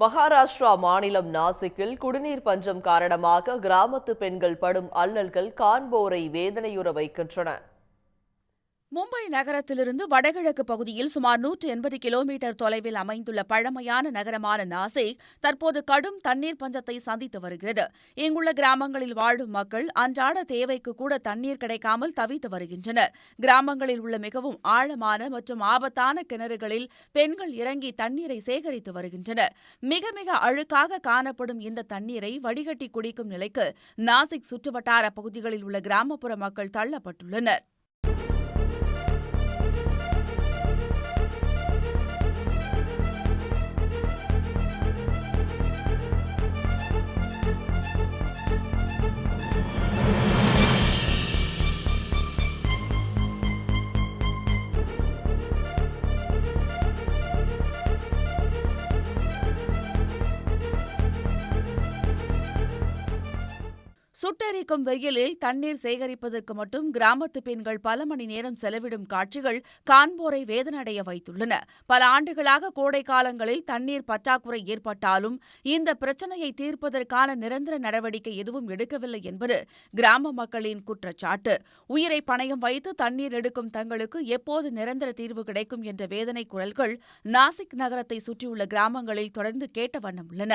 மகாராஷ்டிரா மாநிலம் நாசிக்கில் குடிநீர் பஞ்சம் காரணமாக கிராமத்து பெண்கள் படும் அல்லல்கள் காண்போரை வேதனையுற வைக்கின்றன. மும்பை நகரத்திலிருந்து வடகிழக்கு பகுதியில் சுமார் நூற்று எண்பது கிலோமீட்டர் தொலைவில் அமைந்துள்ள பழமையான நகரமான நாசிக் தற்போது கடும் தண்ணீர் பஞ்சத்தை சந்தித்து வருகிறது. இங்குள்ள கிராமங்களில் வாழும் மக்கள் அன்றாட தேவைக்கு கூட தண்ணீர் கிடைக்காமல் தவித்து வருகின்றனர். கிராமங்களில் உள்ள மிகவும் ஆழமான மற்றும் ஆபத்தான கிணறுகளில் பெண்கள் இறங்கி தண்ணீரை சேகரித்து வருகின்றனர். மிக மிக அழுக்காக காணப்படும் இந்த தண்ணீரை வடிகட்டி குடிக்கும் நிலைக்கு நாசிக் சுற்றுவட்டார பகுதிகளில் உள்ள கிராமப்புற மக்கள் தள்ளப்பட்டுள்ளனர். சுட்டெரிக்கும் வெயிலில் தண்ணீர் சேகரிப்பதற்கு மட்டும் கிராமத்து பெண்கள் பல மணி நேரம் செலவிடும் காட்சிகள் காண்போரை வேதனடைய வைத்துள்ளன. பல ஆண்டுகளாக கோடை காலங்களில் தண்ணீர் பற்றாக்குறை ஏற்பட்டாலும் இந்த பிரச்சனையை தீர்ப்பதற்கான நிரந்தர நடவடிக்கை எதுவும் எடுக்கவில்லை என்பது கிராம மக்களின் குற்றச்சாட்டு. உயிரை பணயம் வைத்து தண்ணீர் எடுக்கும் தங்களுக்கு எப்போது நிரந்தர தீர்வு கிடைக்கும் என்ற வேதனை குரல்கள் நாசிக் நகரத்தை சுற்றியுள்ள கிராமங்களில் தொடர்ந்து கேட்ட வண்ணம் உள்ளன.